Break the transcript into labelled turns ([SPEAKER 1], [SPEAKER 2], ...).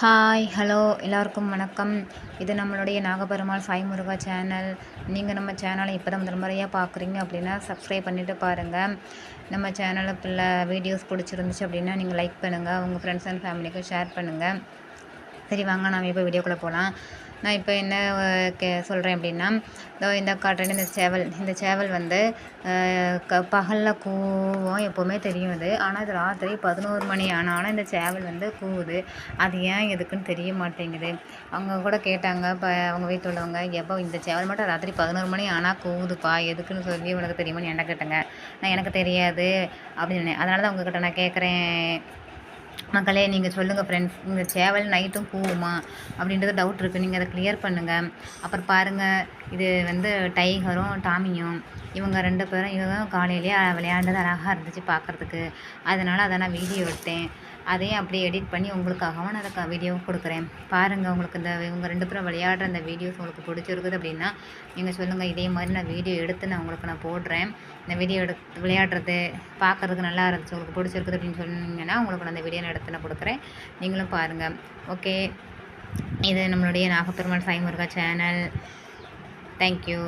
[SPEAKER 1] Hi hello எல்லாருக்கும் வணக்கம். இது நம்மளுடைய நாகபெருமாள் சாய் முருகா சேனல் நீங்கள் நம்ம சேனலை இப்போ தான் முதல் முறையாக பார்க்குறீங்க அப்படின்னா சப்ஸ்கிரைப் பண்ணிவிட்டு பாருங்கள் நம்ம சேனலுக்குள்ள வீடியோஸ் பிடிச்சிருந்துச்சு அப்படின்னா நீங்கள் லைக் பண்ணுங்கள் உங்கள் ஃப்ரெண்ட்ஸ் அண்ட் ஃபேமிலிக்கு ஷேர் பண்ணுங்கள் சரி வாங்க நாம் இப்போ வீடியோக்குள்ளே போகலாம் நான் இப்போ என்ன கே சொல்கிறேன் அப்படின்னா இந்த காட்டுறேன் இந்த சேவல் இந்த சேவல் வந்து க பகலில் கூவும் எப்போவுமே தெரியும் அது. ஆனால் இது ராத்திரி பதினோரு மணி ஆனாலும் இந்த சேவல் வந்து கூவுது. அது ஏன் எதுக்குன்னு தெரிய மாட்டேங்குது. அவங்க கூட கேட்டாங்க இப்போ அவங்க வீட்டில் உள்ளவங்க எப்போ இந்த சேவல் மட்டும் ராத்திரி பதினோரு மணி ஆனால் கூவுதுப்பா? எதுக்குன்னு சொல்லி உனக்கு தெரியுமான்னு என்ன கேட்டேங்க. நான் எனக்கு தெரியாது அப்படின்னு. அதனால தான் உங்ககிட்ட நான் கேட்குறேன் மக்களே நீங்கள் சொல்லுங்கள் ஃப்ரெண்ட்ஸ் இந்த சேவல் நைட்டும் பூவுமா அப்படின்றது டவுட் இருக்குது நீங்கள் அதை கிளியர் பண்ணுங்கள் அப்புறம் பாருங்கள் இது வந்து டைகரும் டாமியும் இவங்க ரெண்டு பேரும் இவங்க காலையிலேயே விளையாண்டது அழகாக இருந்துச்சு பார்க்குறதுக்கு. அதனால் அதை நான் வீடியோ எடுத்தேன். அதையும் அப்படியே எடிட் பண்ணி உங்களுக்காகவும் நான் அதை வீடியோவும் கொடுக்குறேன். பாருங்கள் உங்களுக்கு இந்த இவங்க ரெண்டு பேரும் விளையாடுற அந்த வீடியோஸ் உங்களுக்கு பிடிச்சிருக்குது அப்படின்னா நீங்கள் சொல்லுங்கள் இதே மாதிரி நான் வீடியோ எடுத்து நான் உங்களுக்கு நான் போடுறேன். இந்த வீடியோ எடுத்து விளையாடுறது பார்க்குறதுக்கு நல்லா இருந்துச்சு உங்களுக்கு பிடிச்சிருக்குது அப்படின்னு சொன்னீங்கன்னா உங்களுக்கு நான் அந்த வீடியோ நான் எடுத்து நான் கொடுக்குறேன். நீங்களும் பாருங்கள் ஓகே. இது நம்மளுடைய Nagaperumal Sai Muruga channel thank you